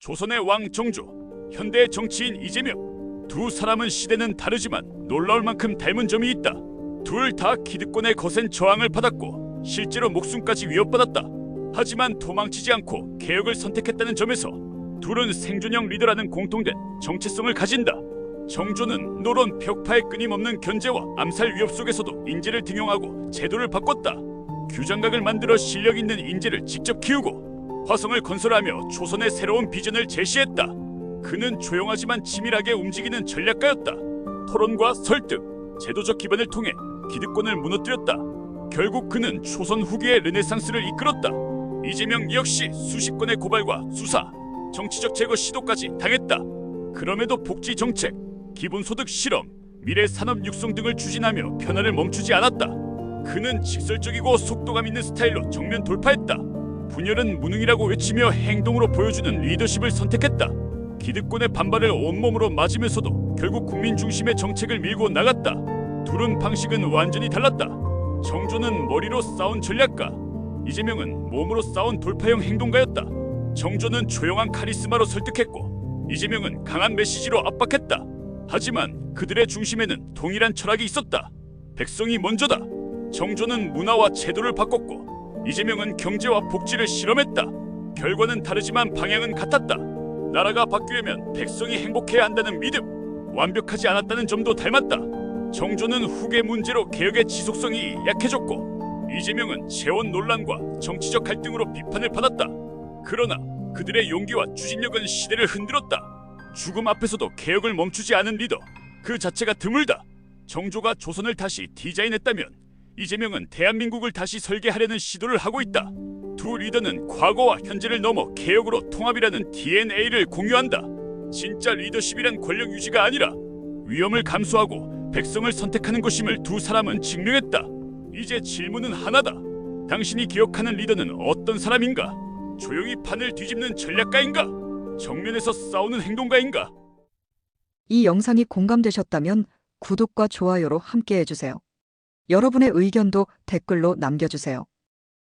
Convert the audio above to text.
조선의 왕 정조, 현대의 정치인 이재명. 두 사람은 시대는 다르지만 놀라울 만큼 닮은 점이 있다. 둘 다 기득권의 거센 저항을 받았고 실제로 목숨까지 위협받았다. 하지만 도망치지 않고 개혁을 선택했다는 점에서 둘은 생존형 리더라는 공통된 정체성을 가진다. 정조는 노론 벽파의 끊임없는 견제와 암살 위협 속에서도 인재를 등용하고 제도를 바꿨다. 규장각을 만들어 실력 있는 인재를 직접 키우고 화성을 건설하며 조선의 새로운 비전을 제시했다. 그는 조용하지만 치밀하게 움직이는 전략가였다. 토론과 설득, 제도적 기반을 통해 기득권을 무너뜨렸다. 결국 그는 조선 후기의 르네상스를 이끌었다. 이재명 역시 수십 건의 고발과 수사, 정치적 제거 시도까지 당했다. 그럼에도 복지 정책, 기본소득 실험, 미래 산업 육성 등을 추진하며 변화를 멈추지 않았다. 그는 직설적이고 속도감 있는 스타일로 정면 돌파했다. 분열은 무능이라고 외치며 행동으로 보여주는 리더십을 선택했다. 기득권의 반발을 온몸으로 맞으면서도 결국 국민 중심의 정책을 밀고 나갔다. 둘은 방식은 완전히 달랐다. 정조는 머리로 싸운 전략가, 이재명은 몸으로 싸운 돌파형 행동가였다. 정조는 조용한 카리스마로 설득했고 이재명은 강한 메시지로 압박했다. 하지만 그들의 중심에는 동일한 철학이 있었다. 백성이 먼저다. 정조는 문화와 제도를 바꿨고 이재명은 경제와 복지를 실험했다. 결과는 다르지만 방향은 같았다. 나라가 바뀌려면 백성이 행복해야 한다는 믿음, 완벽하지 않았다는 점도 닮았다. 정조는 후계 문제로 개혁의 지속성이 약해졌고 이재명은 재원 논란과 정치적 갈등으로 비판을 받았다. 그러나 그들의 용기와 추진력은 시대를 흔들었다. 죽음 앞에서도 개혁을 멈추지 않은 리더 그 자체가 드물다. 정조가 조선을 다시 디자인했다면 이재명은 대한민국을 다시 설계하려는 시도를 하고 있다. 두 리더는 과거와 현재를 넘어 개혁으로 통합이라는 DNA를 공유한다. 진짜 리더십이란 권력 유지가 아니라 위험을 감수하고 백성을 선택하는 것임을 두 사람은 증명했다. 이제 질문은 하나다. 당신이 기억하는 리더는 어떤 사람인가? 조용히 판을 뒤집는 전략가인가? 정면에서 싸우는 행동가인가? 이 영상이 공감되셨다면 구독과 좋아요로 함께 해주세요. 여러분의 의견도 댓글로 남겨주세요.